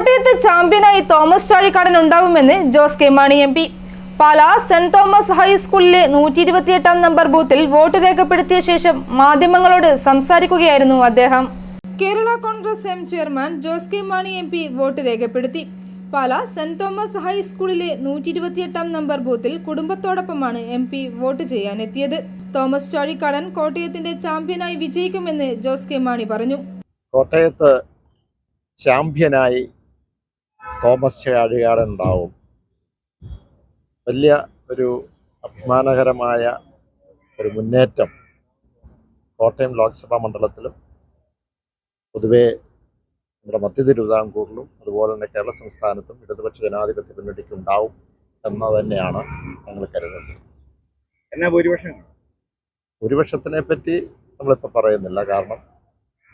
കോട്ടയത്ത് ചാമ്പ്യനായി തോമസ് ചാഴിക്കാടൻ ഉണ്ടാവുമെന്ന് Jose K Mani M P. Pala saint Thomas ഹൈസ്കൂളിലെ നൂറ്റി ഇരുപത്തിയെട്ടാം നമ്പർ ബൂത്തിൽ വോട്ട് രേഖപ്പെടുത്തിയ ശേഷം മാധ്യമങ്ങളോട് സംസാരിക്കുകയായിരുന്നു അദ്ദേഹം. Kerala Congress M chairman Jose K Mani M P vote രേഖപ്പെടുത്തി. പാല സെന്റ് തോമസ് ഹൈസ്കൂളിലെ നൂറ്റി ഇരുപത്തിയെട്ടാം നമ്പർ ബൂത്തിൽ കുടുംബത്തോടൊപ്പമാണ് എം പി വോട്ട് ചെയ്യാനെത്തിയത്. തോമസ് ചാഴിക്കാടൻ കോട്ടയത്തിന്റെ ചാമ്പ്യനായി വിജയിക്കുമെന്ന് ജോസ് കെ മാണി പറഞ്ഞു. കോട്ടയത്ത് ചാമ്പ്യനായി തോമസ് ചാഴികാടൻ ഉണ്ടാവും വലിയ ഒരു അഭിമാനകരമായ ഒരു മുന്നേറ്റം കോട്ടയം ലോക്സഭാ മണ്ഡലത്തിലും പൊതുവേ നമ്മുടെ മധ്യ തിരുവിതാംകൂറിലും അതുപോലെ തന്നെ കേരള സംസ്ഥാനത്തും ഇടതുപക്ഷ ജനാധിപത്യ മുന്നണിക്ക് ഉണ്ടാവും എന്ന് തന്നെയാണ് ഞങ്ങൾ കരുതുന്നത്. എന്നാ ഭൂരിപക്ഷം? ഭൂരിപക്ഷത്തിനെ പറ്റി നമ്മളിപ്പോൾ പറയുന്നില്ല. കാരണം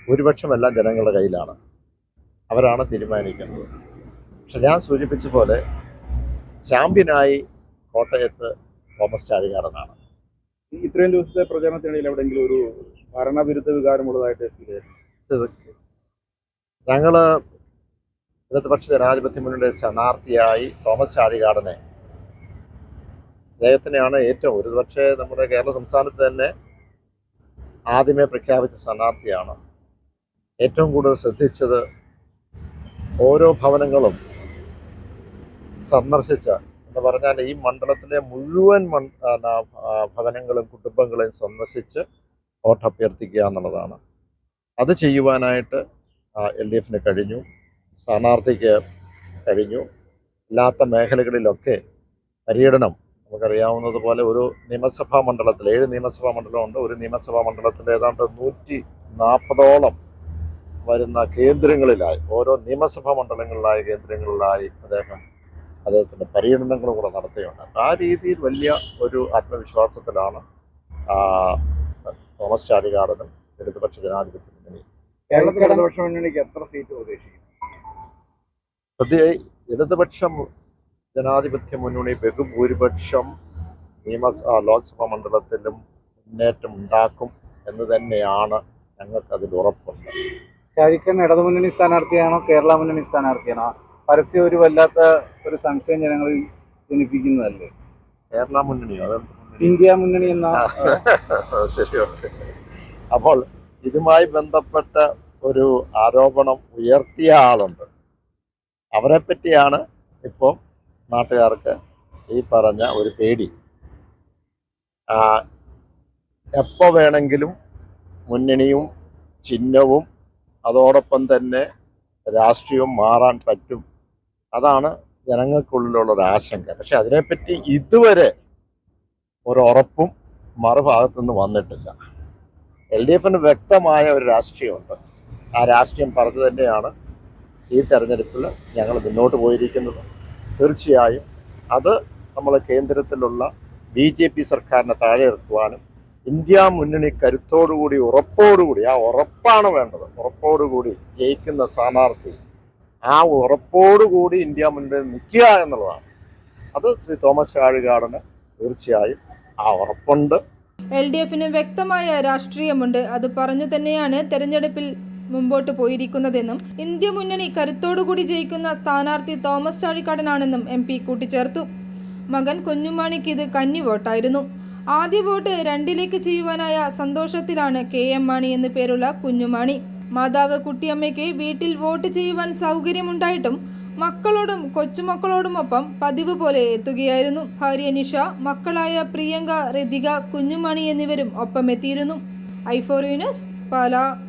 ഭൂരിപക്ഷമെല്ലാം ജനങ്ങളുടെ കയ്യിലാണ്. അവരാണ് തീരുമാനിക്കുന്നത്. പക്ഷെ ഞാൻ സൂചിപ്പിച്ച പോലെ ചാമ്പ്യനായി കോട്ടയത്ത് തോമസ് ചാഴികാടനാണ്. ഇത്രയും ദിവസത്തെ പ്രചരണത്തിനിടയിൽ എവിടെയെങ്കിലും ഒരു ഭരണവിരുദ്ധ വികാരമുള്ളതായിട്ട് ഞങ്ങൾ ഇടത് ഞങ്ങൾ ഇടതുപക്ഷ ജനാധിപത്യ മുന്നണിയുടെ സ്ഥാനാർത്ഥിയായി തോമസ് ചാഴികാടനെ. അദ്ദേഹത്തിനെയാണ് ഏറ്റവും ഒരു പക്ഷേ നമ്മുടെ കേരള സംസ്ഥാനത്ത് തന്നെ ആദ്യമേ പ്രഖ്യാപിച്ച സ്ഥാനാർത്ഥിയാണ്. ഏറ്റവും കൂടുതൽ ശ്രദ്ധിച്ചത് ഓരോ ഭവനങ്ങളും സന്ദർശിച്ച എന്ന് പറഞ്ഞാൽ ഈ മണ്ഡലത്തിലെ മുഴുവൻ ഭവനങ്ങളും കുടുംബങ്ങളെയും സന്ദർശിച്ച് വോട്ട് അഭ്യർത്ഥിക്കുക എന്നുള്ളതാണ്. അത് ചെയ്യുവാനായിട്ട് എൽ ഡി എഫിന് കഴിഞ്ഞു. സ്ഥാനാർത്ഥിക്ക് കഴിഞ്ഞു. അല്ലാത്ത മേഖലകളിലൊക്കെ പര്യടനം നമുക്കറിയാവുന്നതുപോലെ ഒരു നിയമസഭാ മണ്ഡലത്തിൽ ഏഴ് നിയമസഭാ മണ്ഡലമുണ്ട്. ഒരു നിയമസഭാ മണ്ഡലത്തിൽ ഏതാണ്ട് നൂറ്റി നാൽപ്പതോളം വരുന്ന കേന്ദ്രങ്ങളിലായി ഓരോ നിയമസഭാ മണ്ഡലങ്ങളിലായി കേന്ദ്രങ്ങളിലായി അദ്ദേഹം അദ്ദേഹത്തിന്റെ പര്യടനങ്ങളും കൂടെ നടത്തുകയുണ്ട്. അപ്പം ആ രീതിയിൽ വലിയ ഒരു ആത്മവിശ്വാസത്തിലാണ് തോമസ് ചാടികാടനും ഇടതുപക്ഷ ജനാധിപത്യ മുന്നണി കേരളത്തിൽ ഇടതുപക്ഷ മുന്നണിക്ക് എത്ര സീറ്റ് പ്രതീക്ഷിക്കും പ്രത്യേക ഇടതുപക്ഷം ജനാധിപത്യ മുന്നണി ബഹുഭൂരിപക്ഷം നിയമ ആ, ലോക്സഭാ മണ്ഡലത്തിലും മുന്നേറ്റം ഉണ്ടാക്കും എന്ന് തന്നെയാണ് ഞങ്ങൾക്ക് അതിൽ ഉറപ്പുണ്ട്. ഷാരിഖാൻ ഇടതുമുന്നണി സ്ഥാനാർത്ഥിയാണോ കേരള മുന്നണി സ്ഥാനാർത്ഥിയാണോ? പരസ്യം ഒരു വല്ലാത്ത ഒരു സംശയം ജനങ്ങളിൽ ജനിപ്പിക്കുന്നതല്ലേ? കേരള മുന്നണിയോ? ഇന്ത്യ മുന്നണി എന്ന ശരി അപ്പോൾ ഇതുമായി ബന്ധപ്പെട്ട ഒരു ആരോപണം ഉയർത്തിയ ആളുണ്ട്. അവരെ പറ്റിയാണ് ഇപ്പോൾ നാട്ടുകാർക്ക് ഈ പറഞ്ഞ ഒരു പേടി. എപ്പോൾ വേണമെങ്കിലും മുന്നണിയും ചിഹ്നവും അതോടൊപ്പം തന്നെ രാഷ്ട്രീയവും മാറാൻ പറ്റും അതാണ് ജനങ്ങൾക്കുള്ളിലുള്ള ഒരു ആശങ്ക പക്ഷെ അതിനെപ്പറ്റി ഇതുവരെ ഒരു ഉറപ്പും മറുഭാഗത്തു നിന്ന് വന്നിട്ടില്ല. എൽ ഡി എഫിന് വ്യക്തമായ ഒരു രാഷ്ട്രീയമുണ്ട്. ആ രാഷ്ട്രീയം പറഞ്ഞു തന്നെയാണ് ഈ തെരഞ്ഞെടുപ്പിൽ ഞങ്ങൾ മുന്നോട്ട് പോയിരിക്കുന്നത്. തീർച്ചയായും അത് നമ്മൾ കേന്ദ്രത്തിലുള്ള ബി ജെ പി സർക്കാരിനെ താഴെ ഇറക്കുവാനും ഇന്ത്യ മുന്നണി കരുത്തോടുകൂടി ഉറപ്പോടുകൂടി ആ ഉറപ്പാണ് വേണ്ടത്. ഉറപ്പോടുകൂടി ജയിക്കുന്ന സ്ഥാനാർത്ഥി ആ ഉറപ്പോടുകൂടി ഇന്ത്യ മുന്നിൽ നിൽക്കുക എന്നുള്ളതാണ്. അത് ശ്രീ തോമസ് ചാഴികാടന് തീർച്ചയായും ആ ഉറപ്പുണ്ട്. എൽ ഡി എഫിന് വ്യക്തമായ രാഷ്ട്രീയമുണ്ട്. അത് പറഞ്ഞു തന്നെയാണ് തെരഞ്ഞെടുപ്പിൽ മുമ്പോട്ട് പോയിരിക്കുന്നതെന്നും ഇന്ത്യ മുന്നണി കരുത്തോടുകൂടി ജയിക്കുന്ന സ്ഥാനാർത്ഥി തോമസ് ചാഴിക്കാടനാണെന്നും എം പി കൂട്ടിച്ചേർത്തു. മകൻ കുഞ്ഞുമാണിക്ക് ഇത് കന്നി വോട്ടായിരുന്നു. ആദ്യ വോട്ട് രണ്ടിലേക്ക് ചെയ്യുവാനായ സന്തോഷത്തിലാണ് കെ എം മാണി എന്നു പേരുള്ള കുഞ്ഞുമാണി. മാതാവ് കുട്ടിയമ്മയ്ക്ക് വീട്ടിൽ വോട്ട് ചെയ്യുവാൻ സൗകര്യമുണ്ടായിട്ടും മക്കളോടും കൊച്ചുമക്കളോടുമൊപ്പം പതിവ് പോലെ എത്തുകയായിരുന്നു. ഭാര്യ നിഷ മക്കളായ പ്രിയങ്ക ഋതിക കുഞ്ഞുമണി എന്നിവരും ഒപ്പം എത്തിയിരുന്നു. ഐഫോറിയനസ് പാല.